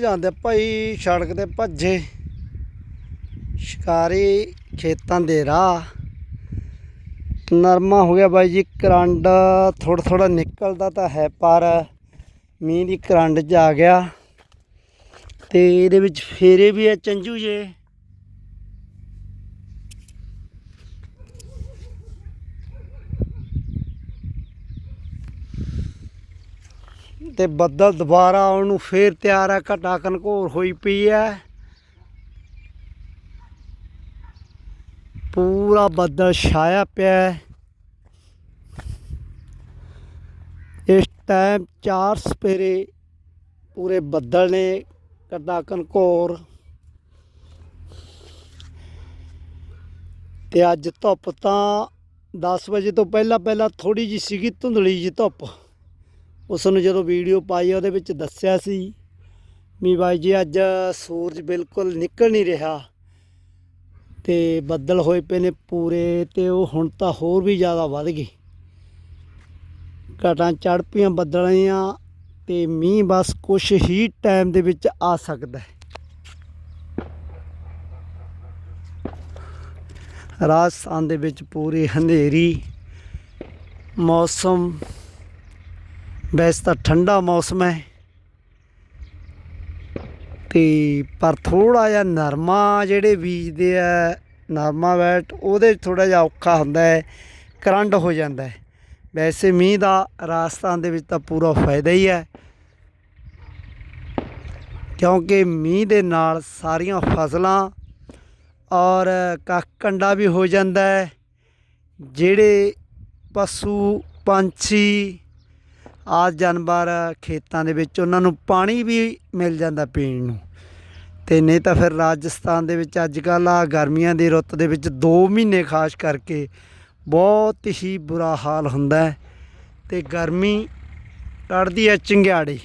ਜਾਂਦੇ ਭਾਈ ਸੜਕ ਤੇ ਭੱਜੇ। ਸ਼ਿਕਾਰੀ ਖੇਤਾਂ ਦੇ ਰਾਹ। ਨਰਮਾ ਹੋ ਗਿਆ ਬਾਈ ਜੀ ਕਰੰਡ ਥੋੜਾ ਥੋੜਾ ਨਿਕਲਦਾ ਤਾਂ ਹੈ, ਪਰ ਮੀਂਹ ਦੀ ਕਰੰਡ ਚ ਆ ਗਿਆ। ਤੇ ਇਹਦੇ ਵਿੱਚ ਫੇਰੇ ਵੀ ਹੈ ਚੰਜੂ ਜੇ। ਤੇ ਬੱਦਲ ਦੁਬਾਰਾ ਆਉਣ ਨੂੰ ਫੇਰ ਤਿਆਰ ਹੈ ਘਟਾ ਕਨਕੋਰ ਹੋਈ ਪਈ ਹੈ ਪੂਰਾ ਬੱਦਲ ਛਾਇਆ ਪਿਆ ਇਸ ਟਾਈਮ ਚਾਰ ਸਪੇਰੇ ਪੂਰੇ ਬੱਦਲ ਨੇ, ਘਟਾ ਕਨਕੋਰ ਤੇ ਅੱਜ ਧੁੱਪ ਤਾਂ 10 ਵਜੇ ਤੋਂ ਪਹਿਲਾਂ ਪਹਿਲਾਂ ਥੋੜੀ ਜੀ ਸੀਗੀ, ਧੁੰਦਲੀ ਜੀ ਧੁੱਪ। ਉਸ ਨੂੰ ਜਦੋਂ ਵੀਡੀਓ ਪਾਈ, ਉਹਦੇ ਵਿੱਚ ਦੱਸਿਆ ਸੀ ਵੀ ਬਾਈ ਜੀ, ਅੱਜ ਸੂਰਜ ਬਿਲਕੁਲ ਨਿਕਲ ਨਹੀਂ ਰਿਹਾ ਤੇ ਬੱਦਲ ਹੋਏ ਪਏ ਨੇ ਪੂਰੇ ਤੇ ਉਹ ਹੁਣ ਤਾਂ ਹੋਰ ਵੀ ਜ਼ਿਆਦਾ ਵੱਧ ਗਈ ਘਟਾਂ ਚੜ ਪਈਆਂ ਬੱਦਲਾਂ ਤੇ ਮੀਂਹ ਬਸ ਕੁਛ ਹੀ ਟਾਈਮ ਦੇ ਵਿੱਚ ਆ ਸਕਦਾ ਹੈ। ਰਾਜਸਥਾਨ ਦੇ ਵਿੱਚ ਪੂਰੀ ਹਨੇਰੀ, ਮੌਸਮ ਵੈਸੇ ਤਾਂ ਠੰਡਾ ਮੌਸਮ ਹੈ। ਤੇ ਪਰ ਥੋੜਾ ਜਿਹਾ ਨਰਮਾ ਜਿਹੜੇ ਬੀਜਦੇ ਆ, ਨਰਮਾ ਵੈਟ, ਉਹਦੇ ਥੋੜਾ ਜਿਹਾ ਔਖਾ ਹੁੰਦਾ ਹੈ ਕਰੰਡ ਹੋ ਜਾਂਦਾ ਹੈ। ਵੈਸੇ ਮੀਂਹ ਦਾ ਰਾਜਸਥਾਨ ਦੇ ਵਿੱਚ ਤਾਂ ਪੂਰਾ ਫਾਇਦਾ ਹੀ ਹੈ। ਕਿਉਂਕਿ ਮੀਂਹ ਦੇ ਨਾਲ ਸਾਰੀਆਂ ਫਸਲਾਂ ਔਰ ਕੱਖ ਕੰਡਾ ਵੀ ਹੋ ਜਾਂਦਾ ਹੈ। ਜਿਹੜੇ ਪਸ਼ੂ, ਪੰਛੀ ਆ ਜਾਨਵਰ ਖੇਤਾਂ ਦੇ ਵਿੱਚ ਉਹਨਾਂ ਨੂੰ ਪਾਣੀ ਵੀ ਮਿਲ ਜਾਂਦਾ ਪੀਣ ਨੂੰ। ਤੇ ਨਹੀਂ ਤਾਂ ਫਿਰ ਰਾਜਸਥਾਨ ਦੇ ਵਿੱਚ ਅੱਜ ਕੱਲ੍ਹ ਆ ਗਰਮੀਆਂ ਦੀ ਰੁੱਤ ਦੇ ਵਿੱਚ 2 ਮਹੀਨੇ ਖਾਸ ਕਰਕੇ ਬਹੁਤ ਹੀ ਬੁਰਾ ਹਾਲ ਹੁੰਦਾ ਹੈ ਤੇ ਗਰਮੀ ਕੱਢਦੀ ਹੈ ਚੰਗਿਆੜੀ।